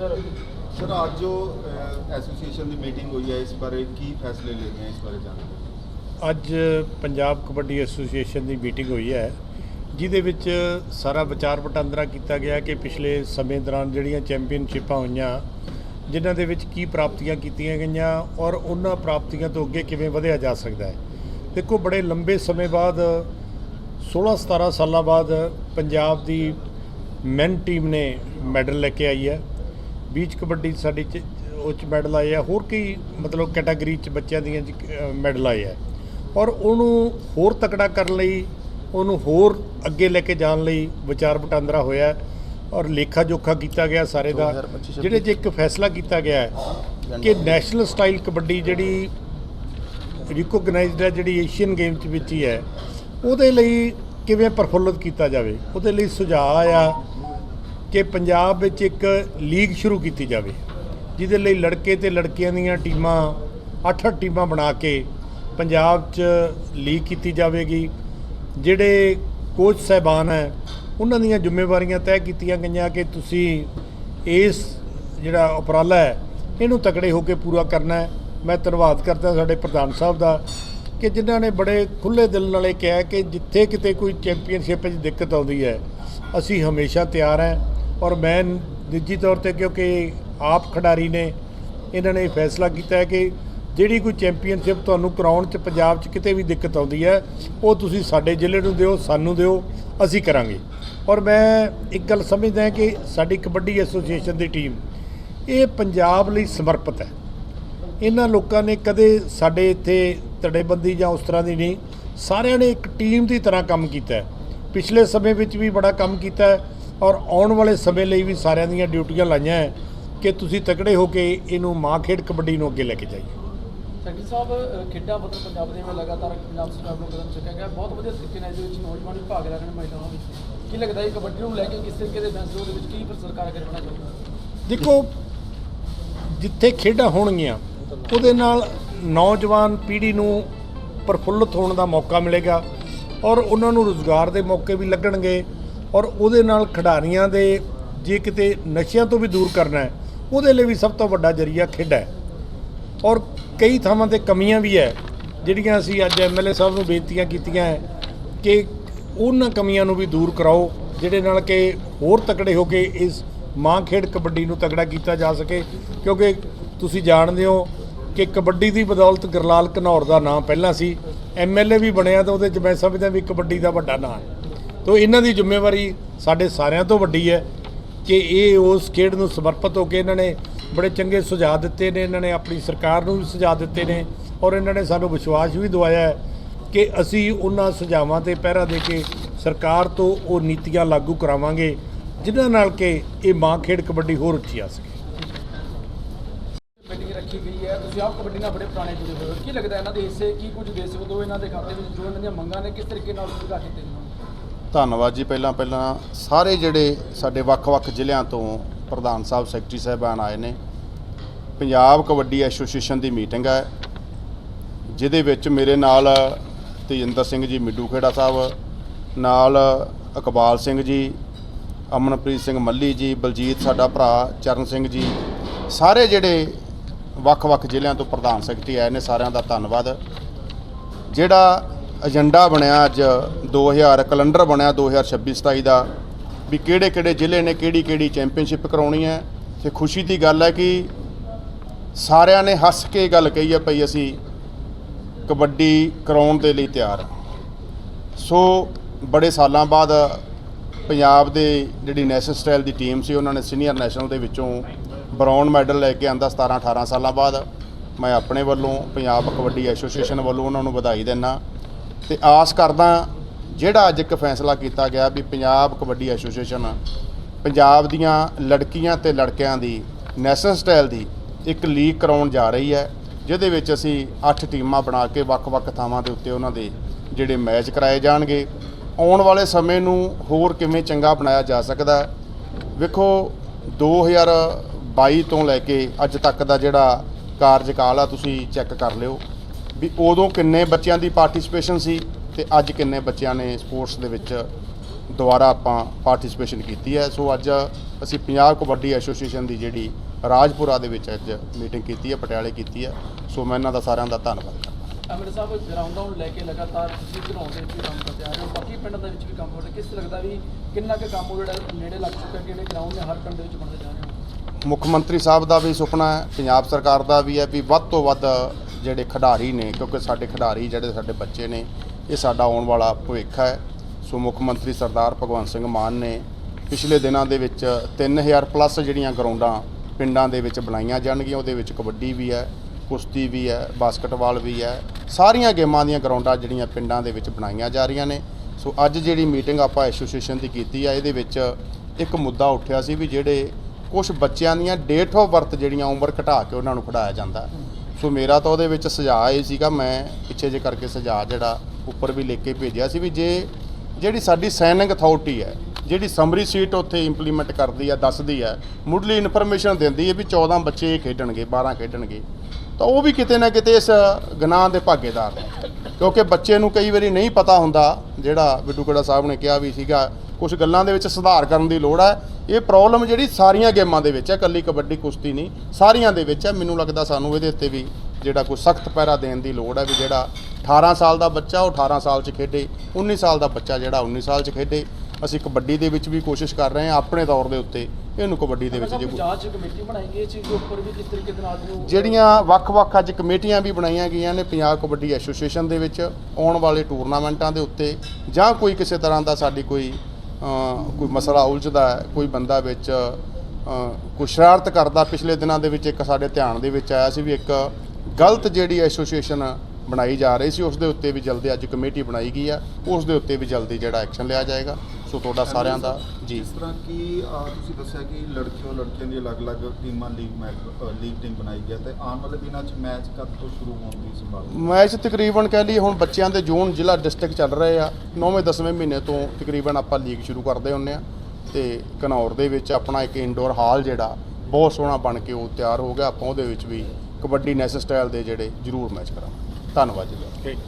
Sir? Sir ਅੱਜ ਜੋ association ਦੀ ਮੀਟਿੰਗ ਹੋਈ ਹੈ ਇਸ ਬਾਰੇ ਕੀ ਫੈਸਲੇ ਲਏ ਗਏ ਇਸ ਬਾਰੇ ਜਾਣਕਾਰੀ ਅੱਜ ਪੰਜਾਬ ਕਬੱਡੀ ਐਸੋਸੀਏਸ਼ਨ ਦੀ ਮੀਟਿੰਗ ਹੋਈ ਹੈ ਜਿਹਦੇ ਵਿੱਚ ਸਾਰਾ ਵਿਚਾਰ ਵਟਾਂਦਰਾ ਕੀਤਾ ਗਿਆ ਕਿ ਪਿਛਲੇ ਸਮੇਂ ਦੌਰਾਨ ਜਿਹੜੀਆਂ ਚੈਂਪੀਅਨਸ਼ਿਪਾਂ ਹੋਈਆਂ ਜਿਨ੍ਹਾਂ ਦੇ ਵਿੱਚ ਕੀ ਪ੍ਰਾਪਤੀਆਂ ਕੀਤੀਆਂ ਗਈਆਂ ਔਰ ਉਹਨਾਂ ਪ੍ਰਾਪਤੀਆਂ ਤੋਂ ਅੱਗੇ ਕਿਵੇਂ ਵਧਿਆ ਜਾ ਸਕਦਾ ਹੈ। ਦੇਖੋ ਬੜੇ ਲੰਬੇ ਸਮੇਂ ਬਾਅਦ 16 17 ਸਾਲਾਂ ਬਾਅਦ ਪੰਜਾਬ ਦੀ ਮੈਨ ਟੀਮ ਨੇ ਮੈਡਲ ਲੈ ਕੇ ਆਈ ਹੈ। ਬੀਚ ਕਬੱਡੀ ਸਾਡੀ ਚ ਉਹ 'ਚ ਮੈਡਲ ਆਏ ਆ। ਹੋਰ ਕਈ ਮਤਲਬ ਕੈਟਾਗਰੀ ਚ ਬੱਚਿਆਂ ਦੀਆਂ ਮੈਡਲ ਆਏ ਆ। ਔਰ ਉਹਨੂੰ ਹੋਰ ਤਕੜਾ ਕਰਨ ਲਈ ਉਹਨੂੰ ਹੋਰ ਅੱਗੇ ਲੈ ਕੇ ਜਾਣ ਲਈ ਵਿਚਾਰ ਵਟਾਂਦਰਾ ਹੋਇਆ। ਔਰ ਲੇਖਾ ਜੋਖਾ ਕੀਤਾ ਗਿਆ ਸਾਰੇ ਦਾ। ਜਿਹੜੇ 'ਚ ਇੱਕ ਫੈਸਲਾ ਕੀਤਾ ਗਿਆ ਕਿ ਨੈਸ਼ਨਲ ਸਟਾਈਲ ਕਬੱਡੀ ਜਿਹੜੀ ਰਿਕੋਗਨਾਈਜ਼ਡ ਹੈ ਜਿਹੜੀ ਏਸ਼ੀਅਨ ਗੇਮ ਚ ਵਿੱਚ ਹੀ ਹੈ ਉਹਦੇ ਲਈ ਕਿਵੇਂ ਪ੍ਰਫੁੱਲਤ ਕੀਤਾ ਜਾਵੇ ਉਹਦੇ ਲਈ ਸੁਝਾਅ ਆਇਆ। ਕਿ ਪੰਜਾਬ ਵਿੱਚ ਇੱਕ ਲੀਗ ਸ਼ੁਰੂ ਕੀਤੀ ਜਾਵੇ, ਜਿਹਦੇ ਲਈ ਲੜਕੇ ਤੇ ਲੜਕੀਆਂ ਦੀਆਂ ਟੀਮਾਂ 8-8 ਟੀਮਾਂ ਬਣਾ ਕੇ ਪੰਜਾਬ 'ਚ ਲੀਗ ਕੀਤੀ ਜਾਵੇਗੀ। ਜਿਹੜੇ ਕੋਚ ਸਹਿਬਾਨ ਹੈ, ਉਹਨਾਂ ਦੀਆਂ ਜ਼ਿੰਮੇਵਾਰੀਆਂ ਤੈਅ ਕੀਤੀਆਂ ਗਈਆਂ ਕਿ ਤੁਸੀਂ ਇਸ ਜਿਹੜਾ ਉਪਰਾਲਾ ਹੈ, ਇਹਨੂੰ ਤਕੜੇ ਹੋ ਕੇ ਪੂਰਾ ਕਰਨਾ ਹੈ। ਮੈਂ ਧੰਨਵਾਦ ਕਰਦਾ ਸਾਡੇ ਪ੍ਰਧਾਨ ਸਾਹਿਬ ਦਾ ਕਿ ਜਿਨ੍ਹਾਂ ਨੇ ਬੜੇ ਖੁੱਲੇ ਦਿਲ ਨਾਲ ਇਹ ਕਿਹਾ ਕਿ ਜਿੱਥੇ ਕਿਤੇ ਕੋਈ ਚੈਂਪੀਅਨਸ਼ਿਪ 'ਚ ਦਿੱਕਤ ਆਉਂਦੀ ਹੈ, ਅਸੀਂ ਹਮੇਸ਼ਾ ਤਿਆਰ ਹਾਂ। ਔਰ ਮੈਂ ਨਿੱਜੀ ਤੌਰ ਤੇ ਕਿਉਂਕਿ ਆਪ ਖਿਡਾਰੀ ਨੇ ਇਹਨਾਂ ਨੇ ਇਹ ਫੈਸਲਾ ਕੀਤਾ ਹੈ ਕਿ ਜਿਹੜੀ ਕੋਈ ਚੈਂਪੀਅਨਸ਼ਿਪ ਤੁਹਾਨੂੰ ਕਰਾਉਣ 'ਚ ਪੰਜਾਬ 'ਚ ਕਿਤੇ ਵੀ ਦਿੱਕਤ ਆਉਂਦੀ ਹੈ, ਉਹ ਤੁਸੀਂ ਸਾਡੇ ਜ਼ਿਲ੍ਹੇ ਨੂੰ ਦਿਓ, ਸਾਨੂੰ ਦਿਓ, ਅਸੀਂ ਕਰਾਂਗੇ। ਔਰ ਮੈਂ ਇੱਕ ਗੱਲ ਸਮਝਦਾ ਹਾਂ ਕਿ ਸਾਡੀ ਕਬੱਡੀ ਐਸੋਸੀਏਸ਼ਨ ਦੀ ਟੀਮ, ਇਹ ਪੰਜਾਬ ਲਈ ਸਮਰਪਿਤ ਹੈ। ਇਹਨਾਂ ਲੋਕਾਂ ਨੇ ਕਦੇ ਸਾਡੇ ਇੱਥੇ ਧੜੇਬੰਦੀ ਜਾਂ ਉਸ ਤਰ੍ਹਾਂ ਦੀ ਨਹੀਂ, ਸਾਰਿਆਂ ਨੇ ਇੱਕ ਟੀਮ ਦੀ ਤਰ੍ਹਾਂ ਕੰਮ ਕੀਤਾ ਪਿਛਲੇ ਸਮੇਂ ਵਿੱਚ ਵੀ ਬੜਾ ਕੰਮ ਕੀਤਾ ਔਰ ਆਉਣ ਵਾਲੇ ਸਮੇਂ ਲਈ ਵੀ ਸਾਰਿਆਂ ਦੀਆਂ ਡਿਊਟੀਆਂ ਲਾਈਆਂ ਹੈ ਕਿ ਤੁਸੀਂ ਤਕੜੇ ਹੋ ਕੇ ਇਹਨੂੰ ਮਾਂ ਖੇਡ ਕਬੱਡੀ ਨੂੰ ਅੱਗੇ ਲੈ ਕੇ ਜਾਈਏ। ਸੈਕਟਰੀ ਸਾਹਿਬ ਖੇਡਾਂ ਪੱਧਰ ਪੰਜਾਬ ਦੇ ਵਿੱਚ ਲਗਾਤਾਰ ਪੰਜਾਬ ਸਰਕਾਰ ਨੂੰ ਕਦਮ ਚੁੱਕਿਆ ਗਿਆ। ਬਹੁਤ ਵਧੀਆ ਤਰੀਕੇ ਨਾਲ ਇਹਦੇ ਵਿੱਚ ਨੌਜਵਾਨ ਵੀ ਭਾਗ ਲੈ ਰਹੇ ਨੇ ਮਹਿਲਾਵਾਂ ਵੀ ਕੀ ਲੱਗਦਾ ਹੈ ਕਬੱਡੀ ਨੂੰ ਲੈ ਕੇ ਕਿਸ ਤਰੀਕੇ ਦੇ ਫੈਸਲੇ ਉਹਦੇ ਵਿੱਚ ਕੀ ਸਰਕਾਰ ਰੱਖਣਾ ਚਾਹੁੰਦੀ ਦੇਖੋ ਜਿੱਥੇ ਖੇਡਾਂ ਹੋਣਗੀਆਂ ਉਹਦੇ ਨਾਲ ਨੌਜਵਾਨ ਪੀੜ੍ਹੀ ਨੂੰ ਪ੍ਰਫੁੱਲਤ ਹੋਣ ਦਾ ਮੌਕਾ ਮਿਲੇਗਾ ਔਰ ਉਹਨਾਂ ਨੂੰ ਰੋਜ਼ਗਾਰ ਦੇ ਮੌਕੇ ਵੀ ਲੱਗਣਗੇ। ਔਰ ਉਹਦੇ ਨਾਲ ਖਿਡਾਰੀਆਂ ਦੇ ਜੇ ਕਿਤੇ ਨਸ਼ਿਆਂ ਤੋਂ ਵੀ ਦੂਰ ਕਰਨਾ ਹੈ, ਉਹਦੇ ਲਈ ਵੀ ਸਭ ਤੋਂ ਵੱਡਾ ਜਰੀਆ ਖੇਡ ਹੈ। ਔਰ ਕਈ ਥਾਵਾਂ ਤੇ ਕਮੀਆਂ ਵੀ ਹੈ, ਜਿਹੜੀਆਂ ਅਸੀਂ ਅੱਜ ਐਮਐਲਏ ਸਾਹਿਬ ਨੂੰ ਬੇਨਤੀਆਂ ਕੀਤੀਆਂ ਹੈ ਕਿ ਉਹਨਾਂ ਕਮੀਆਂ ਨੂੰ ਵੀ ਦੂਰ ਕਰਾਓ, ਜਿਹੜੇ ਨਾਲ ਕਿ ਹੋਰ ਤਕੜੇ ਹੋ ਕੇ ਇਸ ਮਾਂ ਖੇਡ ਕਬੱਡੀ ਨੂੰ ਤਕੜਾ ਕੀਤਾ ਜਾ ਸਕੇ। ਕਿਉਂਕਿ ਤੁਸੀਂ ਜਾਣਦੇ ਹੋ ਕਿ ਕਬੱਡੀ ਦੀ ਬਦੌਲਤ ਗਰਲਾਲ ਘਨੌਰ ਦਾ ਨਾਮ ਪਹਿਲਾਂ ਸੀ। ਐਮਐਲਏ ਵੀ ਬਣਿਆ ਤਾਂ ਉਹਦੇ ਚ ਮੈਂ ਸਮਝਦਾ ਵੀ ਕਬੱਡੀ ਦਾ ਵੱਡਾ ਨਾਮ ਹੈ। ਤੋ ਇਹਨਾਂ ਦੀ ਜ਼ਿੰਮੇਵਾਰੀ ਸਾਡੇ ਸਾਰਿਆਂ ਤੋਂ ਵੱਡੀ ਹੈ ਕਿ ਇਹ ਉਸ ਖੇਡ ਨੂੰ ਸਮਰਪਿਤ ਹੋ ਕੇ ਇਹਨਾਂ ਨੇ ਬੜੇ ਚੰਗੇ ਸੁਝਾਅ ਦਿੱਤੇ ਨੇ, ਇਹਨਾਂ ਨੇ ਆਪਣੀ ਸਰਕਾਰ ਨੂੰ ਵੀ ਸੁਝਾਅ ਦਿੱਤੇ ਨੇ ਔਰ ਇਹਨਾਂ ਨੇ ਸਾਨੂੰ ਵਿਸ਼ਵਾਸ ਵੀ ਦਵਾਇਆ ਹੈ ਕਿ ਅਸੀਂ ਉਹਨਾਂ ਸੁਝਾਵਾਂ ਤੇ ਪਹਿਰਾ ਦੇ ਕੇ ਸਰਕਾਰ ਤੋਂ ਉਹ ਨੀਤੀਆਂ ਲਾਗੂ ਕਰਾਵਾਂਗੇ, ਜਿਨ੍ਹਾਂ ਨਾਲ ਕਿ ਇਹ ਮਾਂ ਖੇਡ ਕਬੱਡੀ ਹੋਰ ਉੱਚੀ ਆ ਸਕੇ। ਮੀਟਿੰਗ ਰੱਖੀ ਗਈ ਹੈ। ਤੁਸੀਂ ਆਪ ਕਬੱਡੀ ਨਾਲ ਬੜੇ ਪੁਰਾਣੇ ਜੁੜੇ ਹੋਏ ਹੋ। ਕੀ ਲੱਗਦਾ ਇਹਨਾਂ ਦੇ ਹਿੱਸੇ, ਕੀ ਕੁਝ ਦੇ ਸਕਦੇ ਹੋ ਇਹਨਾਂ ਦੇ ਖਾਤੇ ਵਿੱਚ ਜੋ ਇਹਨਾਂ ਦੀਆਂ ਮੰਗਾਂ ਨੇ, ਕਿਸ ਤਰੀਕੇ ਨਾਲ ਪੂਰਾ ਕੀਤੇ ਜਾਣ? ਧੰਨਵਾਦ ਜੀ। ਪਹਿਲਾਂ ਪਹਿਲਾਂ ਸਾਰੇ ਜਿਹੜੇ ਸਾਡੇ ਵੱਖ-ਵੱਖ ਜ਼ਿਲ੍ਹਿਆਂ ਤੋਂ ਪ੍ਰਧਾਨ ਸਾਹਿਬ, ਸੈਕਟਰੀ ਸਾਹਿਬਾਨ ਆਏ ਨੇ। ਪੰਜਾਬ ਕਬੱਡੀ ਐਸੋਸੀਏਸ਼ਨ ਦੀ ਮੀਟਿੰਗ ਹੈ, ਜਿਹਦੇ ਵਿੱਚ ਮੇਰੇ ਨਾਲ ਤੇਜਿੰਦਰ ਸਿੰਘ ਜੀ, ਮਿੱਡੂ ਖੇੜਾ ਸਾਹਿਬ, ਨਾਲ ਇਕਬਾਲ ਸਿੰਘ ਜੀ, ਅਮਨਪ੍ਰੀਤ ਸਿੰਘ ਮੱਲੀ ਜੀ, ਬਲਜੀਤ ਸਾਡਾ ਭਰਾ ਚਰਨ ਸਿੰਘ ਜੀ, ਸਾਰੇ ਜਿਹੜੇ ਵੱਖ-ਵੱਖ ਜ਼ਿਲ੍ਹਿਆਂ ਤੋਂ ਪ੍ਰਧਾਨ ਸੈਕਟਰੀ ਆਏ ਨੇ, ਸਾਰਿਆਂ ਦਾ ਧੰਨਵਾਦ। ਜਿਹੜਾ ਏਜੰਡਾ ਬਣਿਆ ਅੱਜ 2000 ਕੈਲੰਡਰ ਬਣਿਆ 2026-27 ਦਾ, ਵੀ ਕਿਹੜੇ ਕਿਹੜੇ ਜ਼ਿਲ੍ਹੇ ਨੇ ਕਿਹੜੀ ਕਿਹੜੀ ਚੈਂਪੀਅਨਸ਼ਿਪ ਕਰਾਉਣੀ ਹੈ। ਤੇ ਖੁਸ਼ੀ ਦੀ ਗੱਲ ਹੈ ਕਿ ਸਾਰਿਆਂ ਨੇ ਹੱਸ ਕੇ ਗੱਲ ਕਹੀ ਹੈ ਭਈ ਅਸੀਂ ਕਬੱਡੀ ਕਰਾਉਣ ਦੇ ਲਈ ਤਿਆਰ ਸੋ ਬੜੇ ਸਾਲਾਂ ਬਾਅਦ ਪੰਜਾਬ ਦੇ ਜਿਹੜੀ ਨੈਸ਼ਨਲ ਸਟਾਈਲ ਦੀ ਟੀਮ ਸੀ, ਉਹਨਾਂ ਨੇ ਸੀਨੀਅਰ ਨੈਸ਼ਨਲ ਦੇ ਵਿੱਚੋਂ ਬ੍ਰਾਊਨ ਮੈਡਲ ਲੈ ਕੇ ਆਂਦਾ 17 18 ਸਾਲਾਂ ਬਾਅਦ। ਮੈਂ ਆਪਣੇ ਵੱਲੋਂ, ਪੰਜਾਬ ਕਬੱਡੀ ਐਸੋਸੀਏਸ਼ਨ ਵੱਲੋਂ ਉਹਨਾਂ ਨੂੰ ਵਧਾਈ ਦਿੰਦਾ। ਤੇ ਆਸ ਕਰਦਾ ਜਿਹੜਾ ਅੱਜ ਇੱਕ ਫੈਸਲਾ ਕੀਤਾ ਗਿਆ ਵੀ ਪੰਜਾਬ ਕਬੱਡੀ ਐਸੋਸੀਏਸ਼ਨ ਪੰਜਾਬ ਦੀਆਂ ਲੜਕੀਆਂ ਤੇ ਲੜਕਿਆਂ ਦੀ ਨੈਸ਼ਨਲ ਸਟਾਈਲ ਦੀ ਇੱਕ ਲੀਗ ਕਰਾਉਣ ਜਾ ਰਹੀ ਹੈ, ਜਿਹਦੇ ਵਿੱਚ ਅਸੀਂ 8 ਟੀਮਾਂ ਬਣਾ ਕੇ ਵੱਖ-ਵੱਖ ਥਾਵਾਂ ਦੇ ਉੱਤੇ ਉਹਨਾਂ ਦੇ ਜਿਹੜੇ ਮੈਚ ਕਰਾਏ ਜਾਣਗੇ। ਆਉਣ ਵਾਲੇ ਸਮੇਂ ਨੂੰ ਹੋਰ ਕਿਵੇਂ ਚੰਗਾ ਬਣਾਇਆ ਜਾ ਸਕਦਾ ਹੈ? ਵੇਖੋ 2022 ਤੋਂ ਲੈ ਕੇ ਅੱਜ ਤੱਕ ਦਾ ਜਿਹੜਾ ਕਾਰਜਕਾਲ ਆ, ਤੁਸੀਂ ਚੈੱਕ ਕਰ ਲਿਓ। ਵੀ ਉਦੋਂ ਕਿੰਨੇ ਬੱਚਿਆਂ ਦੀ ਪਾਰਟਿਸਿਪੇਸ਼ਨ ਸੀ ਤੇ ਅੱਜ ਕਿੰਨੇ ਬੱਚਿਆਂ ਨੇ ਸਪੋਰਟਸ ਦੇ ਵਿੱਚ ਦੁਬਾਰਾ ਆਪਾਂ ਪਾਰਟਿਸਿਪੇਸ਼ਨ ਕੀਤੀ ਹੈ? ਸੋ ਅੱਜ ਅਸੀਂ ਪੰਜਾਬ ਕਬੱਡੀ ਐਸੋਸੀਏਸ਼ਨ ਦੀ ਜਿਹੜੀ ਰਾਜਪੁਰਾ ਦੇ ਵਿੱਚ ਅੱਜ ਮੀਟਿੰਗ ਕੀਤੀ ਹੈ ਪਟਿਆਲੇ ਕੀਤੀ ਹੈ। ਸੋ ਮੈਂ ਇਹਨਾਂ ਦਾ ਸਾਰਿਆਂ ਦਾ ਧੰਨਵਾਦ ਕਰਦਾ ਅਮਰ ਸਾਹਿਬ ਗਰਾਊਂਡਾਂ ਨੂੰ ਲੈ ਕੇ ਲਗਾਤਾਰ ਤੁਸੀਂ ਗਰਾਊਂਡ ਦੇ ਵਿੱਚ ਕੰਮ ਕਰਦੇ ਆ ਰਹੇ ਹੋ। ਬਾਕੀ ਪਿੰਡਾਂ ਦੇ ਵਿੱਚ ਵੀ ਕੰਮ ਹੋ ਰਿਹਾ। ਕਿਸ ਲੱਗਦਾ ਵੀ ਕਿੰਨਾ ਕੁ ਕੰਮ ਜਿਹੜਾ ਨੇੜੇ ਲੱਗ ਚੁੱਕਾ ਕਿ ਜਿਹੜੇ ਗਰਾਊਂਡ ਨੇ? ਹਰ ਪਿੰਡ ਦੇ ਵਿੱਚ ਬਣਦੇ ਜਾ ਰਹੇ ਹੋ। ਮੁੱਖ ਮੰਤਰੀ ਸਾਹਿਬ ਦਾ ਵੀ ਸੁਪਨਾ ਹੈ ਪੰਜਾਬ ਸਰਕਾਰ ਦਾ ਵੀ ਹੈ ਵੀ ਵੱਧ ਤੋਂ ਵੱਧ ਜਿਹੜੇ ਖਿਡਾਰੀ ਨੇ, ਕਿਉਂਕਿ ਸਾਡੇ ਖਿਡਾਰੀ ਜਿਹੜੇ ਸਾਡੇ ਬੱਚੇ ਨੇ, ਇਹ ਸਾਡਾ ਆਉਣ ਵਾਲਾ ਭਵਿੱਖ ਹੈ। ਸੋ ਮੁੱਖ ਮੰਤਰੀ ਸਰਦਾਰ ਭਗਵੰਤ ਸਿੰਘ ਮਾਨ ਨੇ ਪਿਛਲੇ ਦਿਨਾਂ ਦੇ ਵਿੱਚ 3000 ਪਲੱਸ ਜਿਹੜੀਆਂ ਗਰਾਊਂਡਾਂ ਪਿੰਡਾਂ ਦੇ ਵਿੱਚ ਬਣਾਈਆਂ ਜਾਣਗੀਆਂ, ਉਹਦੇ ਵਿੱਚ ਕਬੱਡੀ ਵੀ ਹੈ, ਕੁਸ਼ਤੀ ਵੀ ਹੈ, ਬਾਸਕਟਬਾਲ ਵੀ ਹੈ। ਸਾਰੀਆਂ ਗੇਮਾਂ ਦੀਆਂ ਗਰਾਊਂਡਾਂ ਜਿਹੜੀਆਂ ਪਿੰਡਾਂ ਦੇ ਵਿੱਚ ਬਣਾਈਆਂ ਜਾ ਰਹੀਆਂ ਨੇ। ਸੋ ਅੱਜ ਜਿਹੜੀ ਮੀਟਿੰਗ ਆਪਾਂ ਐਸੋਸੀਏਸ਼ਨ ਦੀ ਕੀਤੀ ਆ, ਇਹਦੇ ਵਿੱਚ ਇੱਕ ਮੁੱਦਾ ਉੱਠਿਆ ਸੀ ਵੀ ਜਿਹੜੇ ਕੁਝ ਬੱਚਿਆਂ ਦੀਆਂ ਡੇਟ ਆਫ ਬਰਥ ਜਿਹੜੀਆਂ ਉਮਰ ਘਟਾ ਕੇ ਉਹਨਾਂ ਨੂੰ ਖੜਾਇਆ ਜਾਂਦਾ। ਸੋ ਮੇਰਾ ਤਾਂ ਉਹਦੇ ਵਿੱਚ ਸੁਝਾਅ ਇਹ ਸੀਗਾ, ਮੈਂ ਪਿੱਛੇ ਜੇ ਕਰਕੇ ਸੁਝਾਅ ਜਿਹੜਾ ਉੱਪਰ ਵੀ ਲਿਖ ਕੇ ਭੇਜਿਆ ਸੀ ਵੀ ਜੇ ਜਿਹੜੀ ਸਾਡੀ ਸੈਨਿਕ ਅਥਾਰਟੀ ਹੈ, ਜਿਹੜੀ ਸਮਰੀ ਸੀਟ ਉੱਥੇ ਇੰਪਲੀਮੈਂਟ ਕਰਦੀ ਆ ਦੱਸਦੀ ਹੈ, ਮੁੱਢਲੀ ਇਨਫੋਰਮੇਸ਼ਨ ਦਿੰਦੀ ਹੈ ਵੀ 14 ਬੱਚੇ ਖੇਡਣਗੇ 12 ਖੇਡਣਗੇ, ਤਾਂ ਉਹ ਵੀ ਕਿਤੇ ਨਾ ਕਿਤੇ ਇਸ ਗਨਾਹ ਦੇ ਭਾਗੀਦਾਰ ਨੇ। ਕਿਉਂਕਿ ਬੱਚੇ ਨੂੰ ਕਈ ਵਾਰੀ ਨਹੀਂ ਪਤਾ ਹੁੰਦਾ, ਜਿਹੜਾ ਬਿੱਡੂਗੜਾ ਸਾਹਿਬ ਨੇ ਕਿਹਾ ਵੀ ਸੀਗਾ ਕੁਝ ਗੱਲਾਂ ਦੇ ਵਿੱਚ ਸੁਧਾਰ ਕਰਨ ਦੀ ਲੋੜ ਹੈ। ਇਹ ਪ੍ਰੋਬਲਮ ਜਿਹੜੀ ਸਾਰੀਆਂ ਗੇਮਾਂ ਦੇ ਵਿੱਚ ਹੈ ਕੱਲੀ ਕਬੱਡੀ ਕੁਸ਼ਤੀ ਨਹੀਂ ਸਾਰੀਆਂ ਦੇ ਵਿੱਚ ਹੈ। ਮੈਨੂੰ ਲੱਗਦਾ ਸਾਨੂੰ ਇਹਦੇ ਉੱਤੇ ਵੀ ਜਿਹੜਾ ਕੋਈ ਸਖਤ ਪੈਰਾ ਦੇਣ ਦੀ ਲੋੜ ਹੈ ਵੀ ਜਿਹੜਾ 18 ਸਾਲ ਦਾ ਬੱਚਾ ਉਹ 18 ਸਾਲ 'ਚ ਖੇਡੇ 19 ਸਾਲ ਦਾ ਬੱਚਾ ਜਿਹੜਾ 19 ਸਾਲ 'ਚ ਖੇਡੇ। ਅਸੀਂ ਕਬੱਡੀ ਦੇ ਵਿੱਚ ਵੀ ਕੋਸ਼ਿਸ਼ ਕਰ ਰਹੇ ਹਾਂ ਆਪਣੇ ਤੌਰ ਦੇ ਉੱਤੇ ਇਹਨੂੰ ਕਬੱਡੀ ਦੇ ਵਿੱਚ ਜੇ ਕੋਈ ਜਾਂਚ ਕਮੇਟੀ ਬਣਾਈ ਗਈ ਚੀਜ਼ ਦੇ ਉੱਪਰ ਵੀ ਕਿਸ ਤਰੀਕੇ ਦੇ ਨਾਲ ਜਿਹੜੀਆਂ ਵੱਖ-ਵੱਖ ਅੱਜ ਕਮੇਟੀਆਂ ਵੀ ਬਣਾਈਆਂ ਗਈਆਂ ਨੇ ਪੰਜਾਬ ਕਬੱਡੀ ਐਸੋਸੀਏਸ਼ਨ ਦੇ ਵਿੱਚ ਆਉਣ ਵਾਲੇ ਟੂਰਨਾਮੈਂਟਾਂ ਦੇ ਉੱਤੇ ਜਾਂ ਕੋਈ ਕਿਸੇ ਤਰ੍ਹਾਂ ਦਾ ਸਾਡੀ ਕੋਈ ਕੋਈ ਮਸਲਾ ਉਲਝਦਾ ਹੈ, ਕੋਈ ਬੰਦਾ ਵਿੱਚ ਕੋਈ ਸ਼ਰਾਰਤ ਕਰਦਾ ਪਿਛਲੇ ਦਿਨਾਂ ਦੇ ਵਿੱਚ, ਇੱਕ ਸਾਡੇ ਧਿਆਨ ਦੇ ਵਿੱਚ ਆਇਆ ਸੀ ਵੀ ਇੱਕ ਗਲਤ ਜਿਹੜੀ ਐਸੋਸੀਏਸ਼ਨ ਬਣਾਈ ਜਾ ਰਹੀ ਸੀ, ਉਸ ਦੇ ਉੱਤੇ ਵੀ ਜਲਦੀ ਅੱਜ ਕਮੇਟੀ ਬਣਾਈ ਗਈ ਆ ਉਸ ਦੇ ਉੱਤੇ ਵੀ ਜਲਦੀ ਜਿਹੜਾ ਐਕਸ਼ਨ ਲਿਆ ਜਾਏਗਾ। ਸੋ ਤੁਹਾਡਾ ਸਾਰਿਆਂ ਦਾ ਜੀ। ਜਿਸ ਤਰ੍ਹਾਂ ਕਿ ਤੁਸੀਂ ਦੱਸਿਆ ਕਿ ਲੜਕਿਓ ਲੜਕਿਆਂ ਦੀ ਅਲੱਗ-ਅਲੱਗ ਟੀਮਾਂ ਲੀਗ ਮੈਚ ਲੀਗ ਟੀਮ ਬਣਾਈ ਗਿਆ ਤੇ ਆਉਣ ਵਾਲੇ ਦਿਨਾਂ 'ਚ ਮੈਚ ਕਦ ਤੋਂ ਸ਼ੁਰੂ ਹੋਣ ਦੀ ਸੰਭਾਵਨਾ ਮੈਚ ਤਕਰੀਬਨ ਕਹਿ ਲਈਏ ਹੁਣ ਬੱਚਿਆਂ ਦੇ ਜ਼ੋਨ ਜ਼ਿਲ੍ਹਾ ਡਿਸਟ੍ਰਿਕਟ ਚੱਲ ਰਹੇ ਆ। 9ਵੇਂ 10ਵੇਂ ਮਹੀਨੇ ਤੋਂ ਤਕਰੀਬਨ ਆਪਾਂ ਲੀਗ ਸ਼ੁਰੂ ਕਰਦੇ ਹੁੰਨੇ ਆ ਤੇ ਘਨੌਰ ਦੇ ਵਿੱਚ ਆਪਣਾ ਇੱਕ ਇਨਡੋਰ ਹਾਲ ਜਿਹੜਾ ਬਹੁਤ ਸੋਹਣਾ ਬਣ ਕੇ ਉਹ ਤਿਆਰ ਹੋ ਗਿਆ। ਆਪਾਂ ਉਹਦੇ ਵਿੱਚ ਵੀ ਕਬੱਡੀ ਨੈਸ ਸਟਾਈਲ ਦੇ ਜਿਹੜੇ ਜ਼ਰੂਰ ਮੈਚ ਕਰਾਂਗੇ। ਧੰਨਵਾਦ ਜੀ। ਠੀਕ।